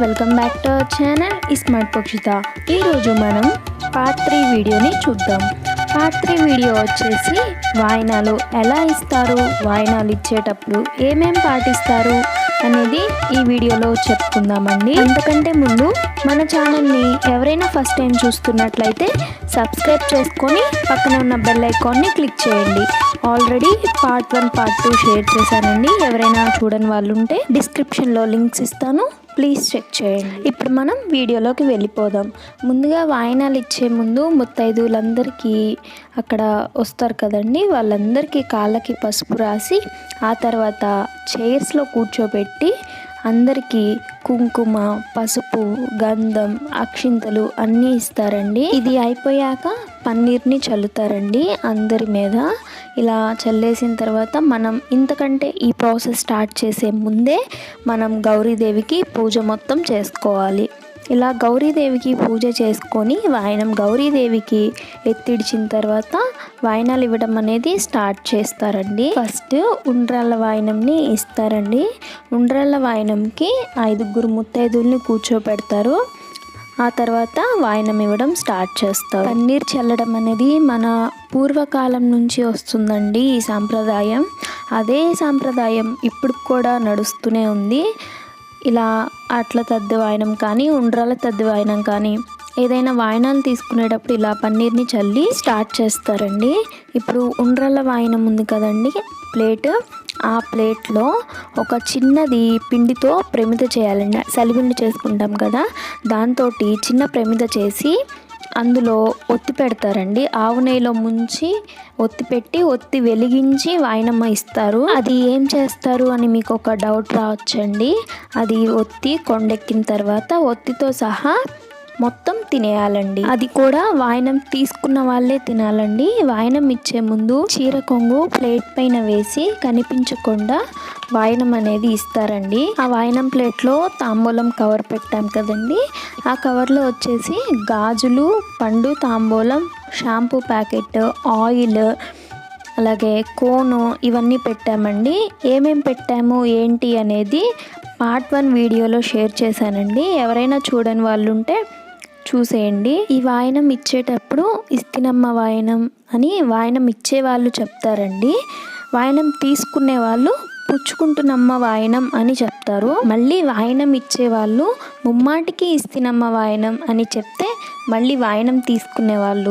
Welcome back to our channel smart పక్షిత ఈరోజు మనం part three వీడియోని చూద్దాం. పార్ట్ త్రీ వీడియో వచ్చేసి వాయినాలు ఎలా ఇస్తారు వాయినాలు ఇచ్చేటప్పుడు ఏమేం పాటిస్తారు అనేది ఈ వీడియోలో చెప్పుకుందామండి. అంతకంటే ముందు మన ఛానల్ని ఎవరైనా ఫస్ట్ టైం చూస్తున్నట్లయితే సబ్స్క్రైబ్ చేసుకొని పక్కన ఉన్న బెల్ ఐకాన్ని క్లిక్ చేయండి. Already part one part two share చేశానండి. ఎవరైనా చూడని వాళ్ళు ఉంటే డిస్క్రిప్షన్లో లింక్స్ ఇస్తాను. ప్లీజ్ చెక్ చేయండి. ఇప్పుడు మనం వీడియోలోకి వెళ్ళిపోదాం. ముందుగా వాయినాలు ఇచ్చే ముందు ముత్తైదువులందరికీ అక్కడ వస్తారు కదండి. వాళ్ళందరికీ కాళ్ళకి పసుపు రాసి ఆ తర్వాత చైర్స్లో కూర్చోబెట్టి అందరికీ కుంకుమ పసుపు గంధం అక్షింతలు అన్నీ ఇస్తారండి. ఇది అయిపోయాక పన్నీర్ని చల్లుతారండి అందరి మీద. ఇలా చల్లేసిన తర్వాత మనం ఇంతకంటే ఈ ప్రాసెస్ స్టార్ట్ చేసే ముందే మనం గౌరీదేవికి పూజ మొత్తం చేసుకోవాలి. ఇలా గౌరీదేవికి పూజ చేసుకొని వాయనం గౌరీదేవికి ఎత్తిడిచిన తర్వాత వాయనాలు ఇవ్వడం అనేది స్టార్ట్ చేస్తారండి. ఫస్ట్ ఉండ్రాళ్ళ వాయనంని ఇస్తారండి. ఉండ్రాళ్ళ వాయనంకి ఐదుగురు ముత్తైదుల్ని కూర్చోపెడతారు. ఆ తర్వాత వాయనం ఇవ్వడం స్టార్ట్ చేస్తాం. పన్నీర్ చల్లడం అనేది మన పూర్వకాలం నుంచి వస్తుందండి ఈ సాంప్రదాయం. అదే సాంప్రదాయం ఇప్పుడు కూడా నడుస్తూనే ఉంది. ఇలా అట్ల తద్ది వాయనం కానీ ఉండ్రాల తద్ది వాయనం కానీ ఏదైనా వాయనాలు తీసుకునేటప్పుడు ఇలా పన్నీర్ని చల్లి స్టార్ట్ చేస్తారండి. ఇప్పుడు ఉండ్రాల వాయనం ఉంది కదండి ప్లేట్. ఆ ప్లేట్లో ఒక చిన్నది పిండితో ప్రమిద చేయాలండి. సలిపిండి చేసుకుంటాం కదా. దాంతో చిన్న ప్రమిద చేసి అందులో ఒత్తి పెడతారండి. ఆవు నెయ్యిలో ముంచి ఒత్తి పెట్టి ఒత్తి వెలిగించి వాయినమ్మ ఇస్తారు. అది ఏం చేస్తారు అని మీకు ఒక డౌట్ రావచ్చండి. అది ఒత్తి కొండెక్కిన తర్వాత ఒత్తితో సహా మొత్తం తినేయాలండి. అది కూడా వాయనం తీసుకున్న వాళ్ళే తినాలండి. వాయనం ఇచ్చే ముందు చీర కొంగు ప్లేట్ పైన వేసి కనిపించకుండా వాయనం అనేది ఇస్తారండి. ఆ వాయనం ప్లేట్లో తాంబూలం కవర్ పెట్టాం కదండి. ఆ కవర్లో వచ్చేసి గాజులు పండు తాంబూలం షాంపూ ప్యాకెట్ ఆయిల్ అలాగే కోను ఇవన్నీ పెట్టామండి. ఏమేం పెట్టాము ఏంటి అనేది పార్ట్ వన్ వీడియోలో షేర్ చేశానండి. ఎవరైనా చూడని వాళ్ళు ఉంటే చూసేయండి. ఈ వాయనం ఇచ్చేటప్పుడు ఇస్తినమ్మ వాయనం అని వాయనం ఇచ్చే వాళ్ళు చెప్తారండి. వాయనం తీసుకునే వాళ్ళు పుచ్చుకుంటున్నమ్మ వాయనం అని చెప్తారు. మళ్ళీ వాయనం ఇచ్చే వాళ్ళు ముమ్మాటికి ఇస్తినమ్మ వాయనం అని చెప్తే మళ్ళీ వాయనం తీసుకునే వాళ్ళు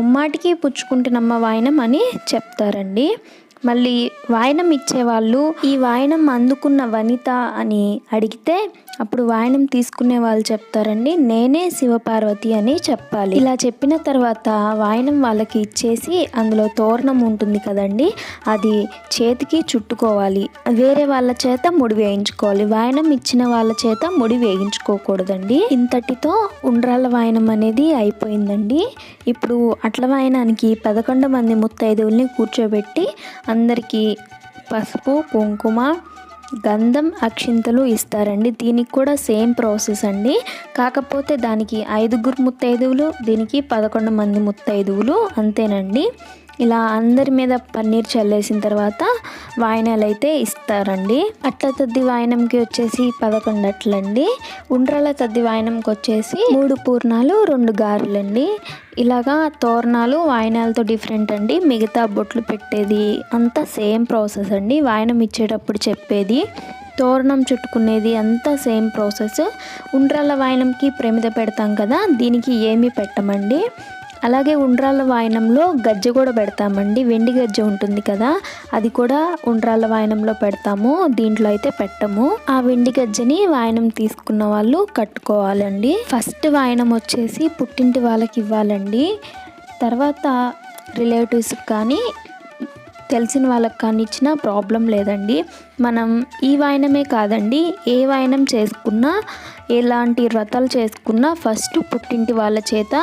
ముమ్మాటికి పుచ్చుకుంటున్నమ్మ వాయనం అని చెప్తారండి. మళ్ళీ వాయనం ఇచ్చేవాళ్ళు ఈ వాయనం అందుకున్న వనిత అని అడిగితే అప్పుడు వాయనం తీసుకునే వాళ్ళు చెప్తారండి నేనే శివపార్వతి అని చెప్పాలి. ఇలా చెప్పిన తర్వాత వాయనం వాళ్ళకి ఇచ్చేసి అందులో తోరణం ఉంటుంది కదండి అది చేతికి చుట్టుకోవాలి. వేరే వాళ్ళ చేత ముడి వేయించుకోవాలి. వాయనం ఇచ్చిన వాళ్ళ చేత ముడి వేయించుకోకూడదండి. ఇంతటితో ఉండ్రాళ్ళ వాయనం అనేది అయిపోయిందండి. ఇప్పుడు అట్ల వాయనానికి పదకొండు మంది ముత్తైదువుల్ని కూర్చోబెట్టి అందరికీ పసుపు కుంకుమ గంధం అక్షింతలు ఇస్తారండి. దీనికి కూడా సేమ్ ప్రాసెస్ అండి. కాకపోతే దానికి ఐదుగురు ముత్తైదువులు దీనికి పదకొండు మంది ముత్తైదువులు అంతేనండి. ఇలా అందరి మీద పన్నీర్ చల్లేసిన తర్వాత వాయనాలు అయితే ఇస్తారండి. అట్ల తద్ది వాయనంకి వచ్చేసి పదకొండు అట్లండి ఉండ్రాల తద్ది వాయనంకి వచ్చేసి మూడు పూర్ణాలు రెండు గారెలండి. ఇలాగా తోరణాలు వాయనాలతో డిఫరెంట్ అండి. మిగతా బొట్లు పెట్టేది అంతా సేమ్ ప్రాసెస్ అండి. వాయనం ఇచ్చేటప్పుడు చెప్పేది తోరణం చుట్టుకునేది అంతా సేమ్ ప్రాసెస్. ఉండ్రాల వాయనంకి ప్రమిద పెడతాం కదా దీనికి ఏమీ పెట్టమండి. అలాగే ఉండ్రాళ్ళ వాయనంలో గజ్జ కూడా పెడతామండి. వెండి గజ్జ ఉంటుంది కదా అది కూడా ఉండ్రాళ్ళ వాయనంలో పెడతాము. దీంట్లో అయితే పెట్టము. ఆ వెండి గజ్జని వాయనం తీసుకున్న వాళ్ళు కట్టుకోవాలండి. ఫస్ట్ వాయనం వచ్చేసి పుట్టింటి వాళ్ళకి ఇవ్వాలండి. తర్వాత రిలేటివ్స్కి కానీ తెలిసిన వాళ్ళకి కానీ ఇచ్చిన ప్రాబ్లం లేదండి. మనం ఈ వాయనమే కాదండి ఏ వాయనం చేసుకున్నా ఎలాంటి వ్రతాలు చేసుకున్నా ఫస్ట్ పుట్టింటి వాళ్ళ చేత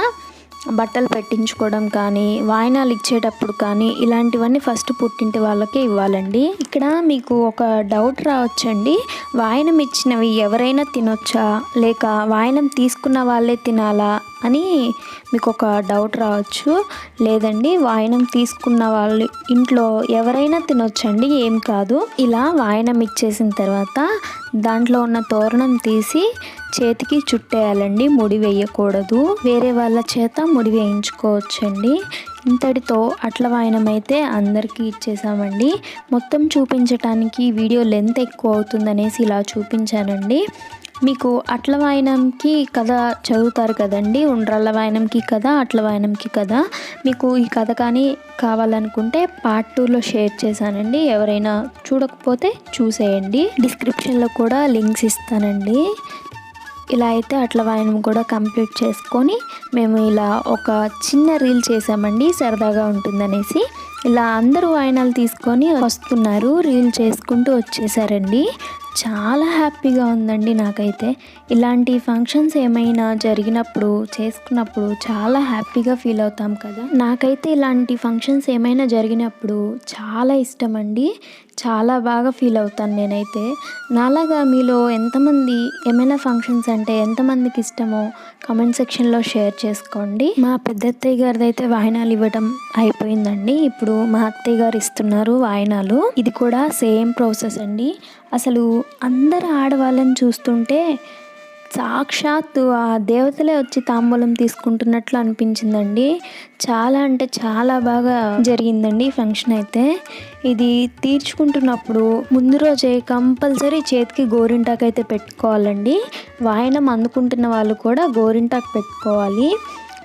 బట్టలు పెట్టించుకోవడం కానీ వాయినాలు ఇచ్చేటప్పుడు కానీ ఇలాంటివన్నీ ఫస్ట్ పుట్టింటి వాళ్ళకే ఇవ్వాలండి. ఇక్కడ మీకు ఒక డౌట్ రావచ్చండి. వాయనం ఇచ్చినవి ఎవరైనా తినొచ్చా? లేక వాయనం తీసుకున్న వాళ్ళే తినాలా? అని మీకు ఒక డౌట్ రావచ్చు. లేదండి వాయనం తీసుకున్న వాళ్ళు ఇంట్లో ఎవరైనా తినొచ్చండి ఏం కాదు. ఇలా వాయనం ఇచ్చేసిన తర్వాత దాంట్లో ఉన్న తోరణం తీసి చేతికి చుట్టేయాలండి ముడి వేయకూడదు. వేరే వాళ్ళ చేత ముడి వేయించుకోవచ్చండి. ఇంతటితో అట్ల వాయనం అయితే అందరికీ ఇచ్చేసామండి. మొత్తం చూపించటానికి వీడియో లెంత్ ఎక్కువ అవుతుందనేసి ఇలా చూపించానండి. మీకు అట్ల వాయనంకి కథ చదువుతారు కదండి ఉండ్రల్ల వాయనంకి కథ అట్ల వాయనంకి కథ. మీకు ఈ కథ కానీ కావాలనుకుంటే పార్ట్ టూలో షేర్ చేశానండి. ఎవరైనా చూడకపోతే చూసేయండి. డిస్క్రిప్షన్లో కూడా లింక్స్ ఇస్తానండి. ఇలా అయితే అట్ల వాయనం కూడా కంప్లీట్ చేసుకొని మేము ఇలా ఒక చిన్న రీల్ చేసామండి సరదాగా ఉంటుందనేసి. ఇలా అందరూ వాయనాలు తీసుకొని వస్తున్నారు రీల్ చేసుకుంటూ వచ్చేసారండి. చాలా హ్యాపీగా ఉందండి నాకైతే. ఇలాంటి ఫంక్షన్స్ ఏమైనా జరిగినప్పుడు చేసుకున్నప్పుడు చాలా హ్యాపీగా ఫీల్ అవుతాం కదా. నాకైతే ఇలాంటి ఫంక్షన్స్ ఏమైనా జరిగినప్పుడు చాలా ఇష్టం అండి చాలా బాగా ఫీల్ అవుతాను నేనైతే. నాలాగా మీలో ఎంతమంది ఏమైనా ఫంక్షన్స్ అంటే ఎంతమందికి ఇష్టమో కామెంట్ సెక్షన్లో షేర్ చేసుకోండి. మా పెద్ద అత్తయ్య గారిది అయితే వాయినాలు ఇవ్వడం అయిపోయిందండి. ఇప్పుడు మా అత్తయ్య గారు ఇస్తున్నారు వాయినాలు. ఇది కూడా సేమ్ ప్రాసెస్ అండి. అసలు అందరు ఆడవాళ్ళని చూస్తుంటే సాక్షాత్తు ఆ దేవతలే వచ్చి తాంబూలం తీసుకుంటున్నట్లు అనిపించిందండి. చాలా అంటే చాలా బాగా జరిగిందండి ఫంక్షన్ అయితే. ఇది తీర్చుకుంటున్నప్పుడు ముందు రోజే కంపల్సరీ చేతికి గోరింటాకు అయితే పెట్టుకోవాలండి. వాయనం అందుకుంటున్న వాళ్ళు కూడా గోరింటాకు పెట్టుకోవాలి.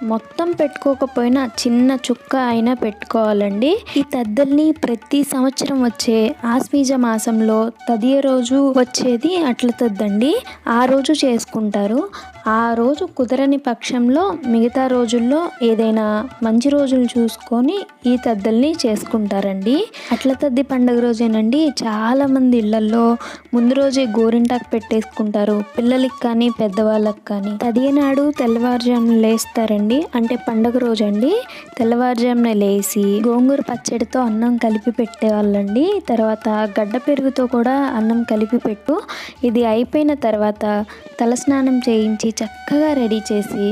మొత్తం పెట్టుకోకపోయినా చిన్న చుక్క అయినా పెట్టుకోవాలండి. ఈ తద్దల్ని ప్రతి సంవత్సరం వచ్చే ఆశ్వీజ మాసంలో తదియ రోజు వచ్చేది అట్ల తద్దండి. ఆ రోజు చేసుకుంటారు. ఆ రోజు కుదరని పక్షంలో మిగతా రోజుల్లో ఏదైనా మంచి రోజులు చూసుకొని ఈ తద్దల్ని చేసుకుంటారండి. అట్ల తద్ది పండుగ రోజేనండి చాలామంది ఇళ్ళలో ముందు రోజే గోరింటాకు పెట్టేసుకుంటారు. పిల్లలకి కానీ పెద్దవాళ్ళకి కానీ. తదియనాడు తెల్లవారుజామున లేస్తారండి. అంటే పండుగ రోజు అండి తెల్లవారుజామున లేచి గోంగూర పచ్చడితో అన్నం కలిపి పెట్టేవాళ్ళండి. తర్వాత గడ్డ పెరుగుతో కూడా అన్నం కలిపి పెట్టు. ఇది అయిపోయిన తర్వాత తలస్నానం చేయించి చక్కగా రెడీ చేసి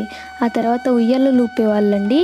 ఆ తర్వాత ఉయ్యాలలు లూపేవాళ్ళండి.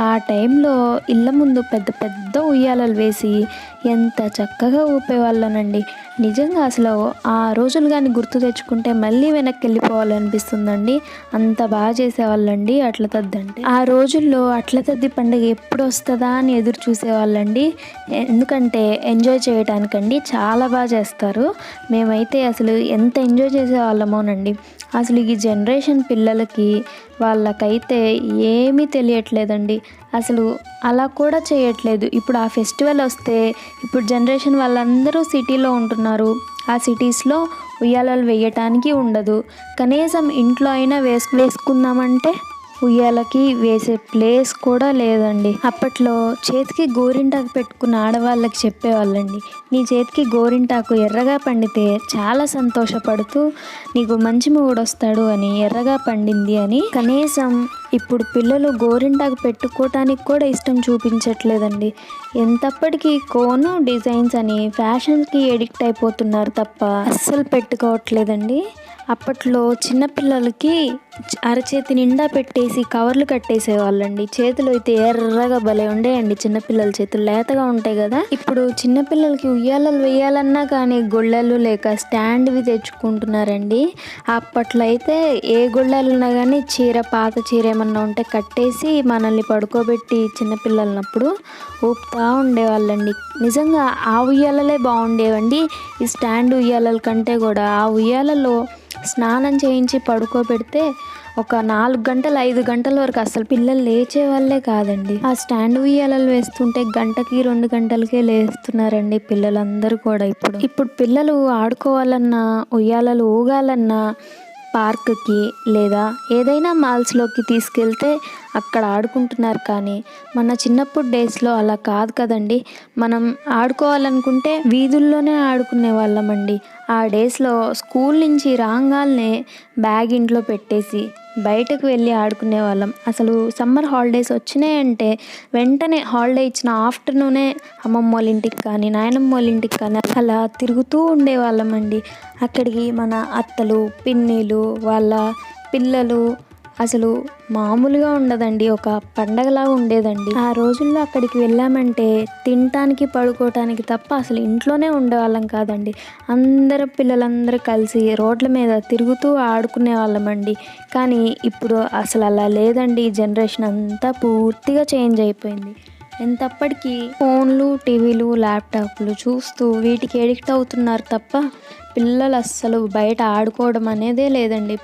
ఆ టైంలో ఇళ్ళ ముందు పెద్ద పెద్ద ఉయ్యాలలు వేసి ఎంత చక్కగా ఊపేవాళ్ళనండి. నిజంగా అసలు ఆ రోజులు కానీ గుర్తు తెచ్చుకుంటే మళ్ళీ వెనక్కి వెళ్ళిపోవాలనిపిస్తుందండి అంత బాగా చేసేవాళ్ళండి అట్ల తద్దండి ఆ రోజుల్లో అట్ల తద్ది పండుగ ఎప్పుడు వస్తుందా అని ఎదురు చూసేవాళ్ళండి. ఎందుకంటే ఎంజాయ్ చేయడానికండి చాలా బాగా చేస్తారు. మేమైతే అసలు ఎంత ఎంజాయ్ చేసేవాళ్ళమోనండి. అసలు ఈ జనరేషన్ పిల్లలకి వాళ్ళకైతే ఏమీ తెలియట్లేదండి. అసలు అలా కూడా చేయట్లేదు. ఇప్పుడు ఆ ఫెస్టివల్ వస్తే ఇప్పుడు జనరేషన్ వాళ్ళందరూ సిటీలో ఉంటున్నారు. ఆ సిటీస్లో ఉయ్యాలలు వేయటానికి ఉండదు. కనీసం ఇంట్లో అయినా వేసు వేసుకుందామంటే ఉయ్యాలకి వేసే ప్లేస్ కూడా లేదండి. అప్పట్లో చేతికి గోరింటాకు పెట్టుకున్న ఆడవాళ్ళకి చెప్పేవాళ్ళండి. నీ చేతికి గోరింటాకు ఎర్రగా పండితే చాలా సంతోషపడుతూ నీకు మంచి మొగుడు వస్తాడు అని ఎర్రగా పండింది అని కనీసం ఇప్పుడు పిల్లలు గోరింటాకు పెట్టుకోవటానికి కూడా ఇష్టం చూపించట్లేదండి. ఎంతప్పటికీ కోను డిజైన్స్ అని ఫ్యాషన్కి ఎడిక్ట్ అయిపోతున్నారు తప్ప అస్సలు పెట్టుకోవట్లేదండి. అప్పట్లో చిన్నపిల్లలకి అరచేతి నిండా పెట్టేసి కవర్లు కట్టేసేవాళ్ళండి. చేతులు అయితే ఎర్రగా భలే ఉండేయండి చిన్నపిల్లల చేతులు. లేతగా ఉంటాయి కదా. ఇప్పుడు చిన్నపిల్లలకి ఉయ్యాలలు వేయాలన్నా కానీ గొళ్ళలు లేక స్టాండ్వి తెచ్చుకుంటున్నారండి. అప్పట్లో అయితే ఏ గొళ్ళలు ఉన్నా కానీ చీర పాత చీర ఏమన్నా ఉంటే కట్టేసి మనల్ని పడుకోబెట్టి చిన్నపిల్లలనప్పుడు ఊపుతా ఉండేవాళ్ళండి. నిజంగా ఆ ఉయ్యాలలే బాగుండేవండి. ఈ స్టాండ్ ఉయ్యాలల కంటే కూడా ఆ ఉయ్యాలలో స్నానం చేయించి పడుకోబెడితే ఒక నాలుగు గంటలు ఐదు గంటల వరకు అసలు పిల్లలు లేచే వాళ్ళే కాదండి. ఆ స్టాండ్ ఉయ్యాలలు వేస్తుంటే గంటకి రెండు గంటలకే లేస్తున్నారండి పిల్లలందరూ కూడా ఇప్పుడు. ఇప్పుడు పిల్లలు ఆడుకోవాలన్నా ఉయ్యాలలు ఊగాలన్నా పార్క్కి లేదా ఏదైనా మాల్స్లోకి తీసుకెళ్తే అక్కడ ఆడుకుంటున్నారు కానీ మన చిన్నప్పుడు డేస్లో అలా కాదు కదండి. మనం ఆడుకోవాలనుకుంటే వీధుల్లోనే ఆడుకునే వాళ్ళమండి ఆ డేస్లో స్కూల్ నుంచి రాగానే బ్యాగ్ ఇంట్లో పెట్టేసి బయటకు వెళ్ళి ఆడుకునే వాళ్ళం. అసలు సమ్మర్ హాలిడేస్ వచ్చినాయంటే వెంటనే హాలిడే ఇచ్చిన ఆఫ్టర్నూనే అమ్మమ్మ వాళ్ళ ఇంటికి కానీ నాయనమ్మ వాళ్ళ ఇంటికి కానీ అలా తిరుగుతూ ఉండేవాళ్ళమండి అక్కడికి మన అత్తలు పిన్నిలు వాళ్ళ పిల్లలు అసలు మామూలుగా ఉండదండి ఒక పండగలా ఉండేదండి. ఆ రోజుల్లో అక్కడికి వెళ్ళామంటే తినటానికి పడుకోవటానికి తప్ప అసలు ఇంట్లోనే ఉండేవాళ్ళం కాదండి. అందరు పిల్లలందరూ కలిసి రోడ్ల మీద తిరుగుతూ ఆడుకునే వాళ్ళమండి. కానీ ఇప్పుడు అసలు అలా లేదండి ఈ జనరేషన్ అంతా పూర్తిగా చేంజ్ అయిపోయింది. ఎంతప్పటికీ ఫోన్లు టీవీలు ల్యాప్టాప్లు చూస్తూ వీటికి ఎడిక్ట్ అవుతున్నారు తప్ప పిల్లలు అస్సలు బయట ఆడుకోవడం అనేదే లేదండి.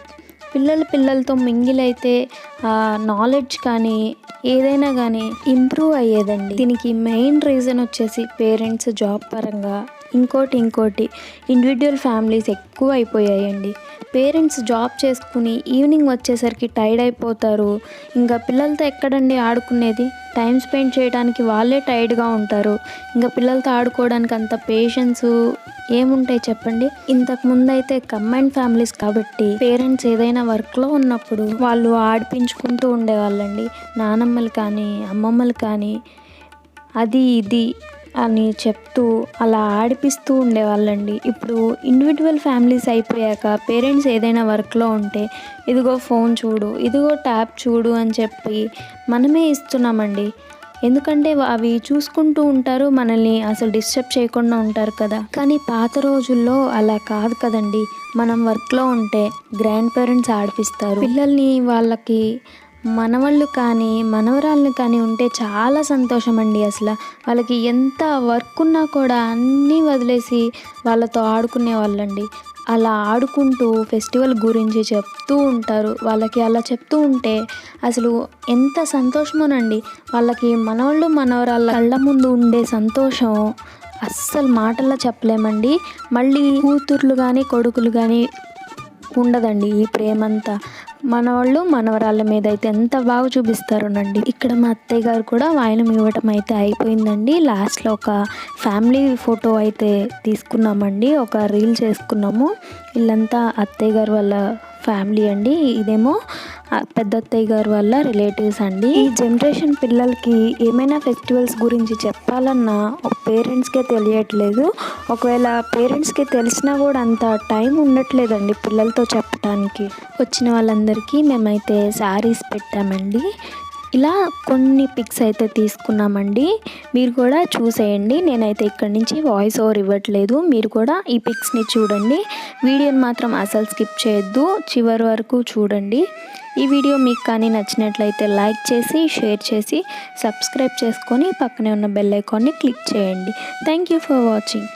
పిల్లలు పిల్లలతో మింగిల్ అయితే నాలెడ్జ్ కానీ ఏదైనా కానీ ఇంప్రూవ్ అయ్యేదండి. దీనికి మెయిన్ రీజన్ వచ్చేసి పేరెంట్స్ జాబ్ పరంగా ఇంకోటి ఇంకోటి ఇండివిజువల్ ఫ్యామిలీస్ ఎక్కువ అయిపోయాయండి పేరెంట్స్ జాబ్ చేసుకుని ఈవినింగ్ వచ్చేసరికి టైర్డ్ అయిపోతారు. ఇంకా పిల్లలతో ఎక్కడండి ఆడుకునేది? టైం స్పెండ్ చేయడానికి వాళ్ళే టైర్డ్గా ఉంటారు. ఇంకా పిల్లలతో ఆడుకోవడానికి అంత పేషెన్స్ ఏముంటాయి చెప్పండి? ఇంతకు ముందు అయితే కంబైన్ ఫ్యామిలీస్ కాబట్టి పేరెంట్స్ ఏదైనా వర్క్లో ఉన్నప్పుడు వాళ్ళు ఆడిపించుకుంటూ ఉండేవాళ్ళండి. నానమ్మలు కానీ అమ్మమ్మలు కానీ అది ఇది అని చెప్తూ అలా ఆడిపిస్తూ ఉండేవాళ్ళండి. ఇప్పుడు ఇండివిజువల్ ఫ్యామిలీస్ అయిపోయాక పేరెంట్స్ ఏదైనా వర్క్లో ఉంటే ఇదిగో ఫోన్ చూడు ఇదిగో ట్యాబ్ చూడు అని చెప్పి మనమే ఇస్తున్నామండి. ఎందుకంటే అవి చూసుకుంటూ ఉంటారు మనల్ని అసలు డిస్టర్బ్ చేయకుండా ఉంటారు కదా. కానీ పాత రోజుల్లో అలా కాదు కదండి. మనం వర్క్లో ఉంటే గ్రాండ్ పేరెంట్స్ ఆడిపిస్తారు. పిల్లల్ని వాళ్ళకి మనవాళ్ళు కానీ మనవరాళ్ళు కానీ ఉంటే చాలా సంతోషం అండి అసలు. వాళ్ళకి ఎంత వర్క్ ఉన్నా కూడా అన్నీ వదిలేసి వాళ్ళతో ఆడుకునే వాళ్ళండి. అలా ఆడుకుంటూ ఫెస్టివల్ గురించి చెప్తూ ఉంటారు. వాళ్ళకి అలా చెప్తూ ఉంటే అసలు ఎంత సంతోషమోనండి. వాళ్ళకి మనవాళ్ళు మనవరాళ్ళ కళ్ళ ముందు ఉండే సంతోషం అస్సలు మాటల్లో చెప్పలేమండి. మళ్ళీ కూతుర్లు కానీ కొడుకులు కానీ ఉండదండి ఈ ప్రేమంతా. మనవాళ్ళు మనవరాళ్ళ మీద అయితే ఎంత బాగా చూపిస్తారోనండి. ఇక్కడ మా అత్తయ్య గారు కూడా వాయనం ఇవ్వటం అయితే అయిపోయిందండి. లాస్ట్లో ఒక ఫ్యామిలీ ఫోటో అయితే తీసుకున్నామండి. ఒక రీల్ చేసుకున్నాము. వీళ్ళంతా అత్తయ్య గారు వాళ్ళ ఫ్యామిలీ అండి. ఇదేమో పెద్ద అత్తయ్య గారు వాళ్ళ రిలేటివ్స్ అండి. ఈ జనరేషన్ పిల్లలకి ఏమైనా ఫెస్టివల్స్ గురించి చెప్పాలన్నా పేరెంట్స్కే తెలియట్లేదు. ఒకవేళ పేరెంట్స్కి తెలిసినా కూడా అంత టైం ఉండట్లేదండి పిల్లలతో చెప్పడానికి వచ్చిన వాళ్ళందరికీ మేమైతే శారీస్ పెట్టామండి. ఇలా కొన్ని పిక్స్ అయితే తీసుకున్నామండి. మీరు కూడా చూసేయండి. నేనైతే ఇక్కడి నుంచి వాయిస్ ఓవర్ ఇవ్వట్లేదు. మీరు కూడా ఈ పిక్స్ని చూడండి. వీడియోని మాత్రం అసలు స్కిప్ చేయొద్దు. చివరి వరకు చూడండి. ఈ వీడియో మీకు కానీ నచ్చినట్లయితే లైక్ చేసి షేర్ చేసి సబ్స్క్రైబ్ చేసుకొని పక్కనే ఉన్న బెల్ ఐకాన్ని క్లిక్ చేయండి. Thank you for watching.